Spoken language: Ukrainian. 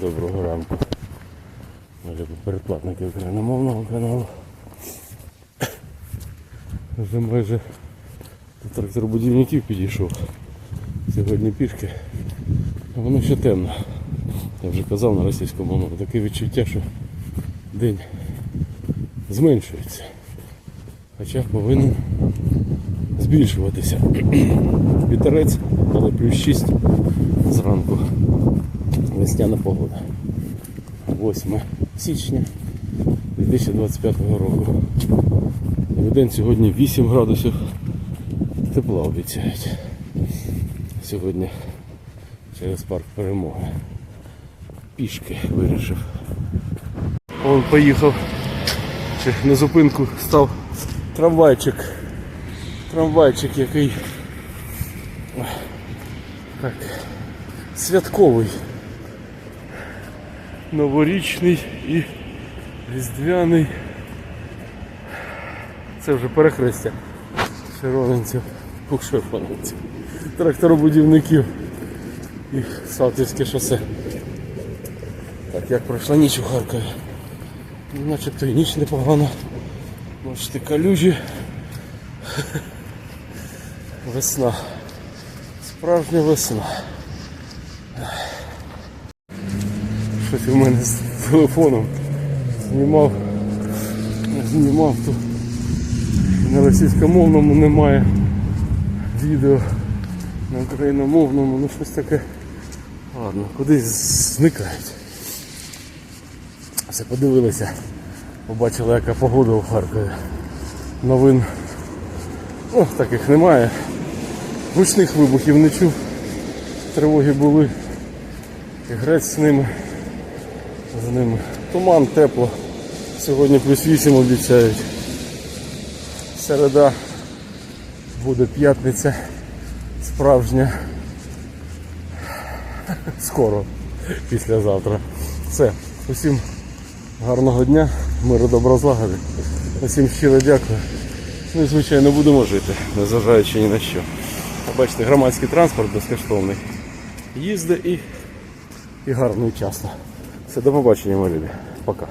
Доброго ранку. Передплатники україномовного каналу. Вже майже до тракторобудівників підійшов. Сьогодні пішки. А воно ще темно. Я вже казав на російському мові. Таке відчуття, що день зменшується. Хоча повинен збільшуватися. Вітерець, але плюс 6 зранку. Весняна погода. 8 січня 2025 року. В день сьогодні 8 градусів тепла обіцяють. Сьогодні через парк перемоги. Пішки вирішив. Он поїхав. На зупинку став трамвайчик. Трамвайчик, який так, святковий. Новорічний і різдвяний. Це вже перехрестя червоненців, пукшерфанців, тракторобудівників і Салтівське шосе. Так, як пройшла ніч у Харкові. Ну, Начебто і ніч непогана. Бачите, калюжі. Весна. Справжня весна. Щось у мене з телефоном знімав, знімав тут. На російськомовному немає відео, на україномовному, ну щось таке. Ладно, кудись зникають. Все подивилися, побачили, яка погода у Харкові. Новин ну, таких немає. Гучних вибухів не чув. Тривоги були. І грець з ними. З ними. Туман, тепло. Сьогодні плюс 8 обіцяють. Середа буде п'ятниця. Справжня. Скоро, післязавтра. Все. Усім гарного дня, миру добра злагоди. Усім щиро дякую. Ну і звичайно будемо жити, незважаючи ні на що. Бачите, громадський транспорт безкоштовний. Їзди і, і гарно і часно. Все, до побачення, мої любі. Пока.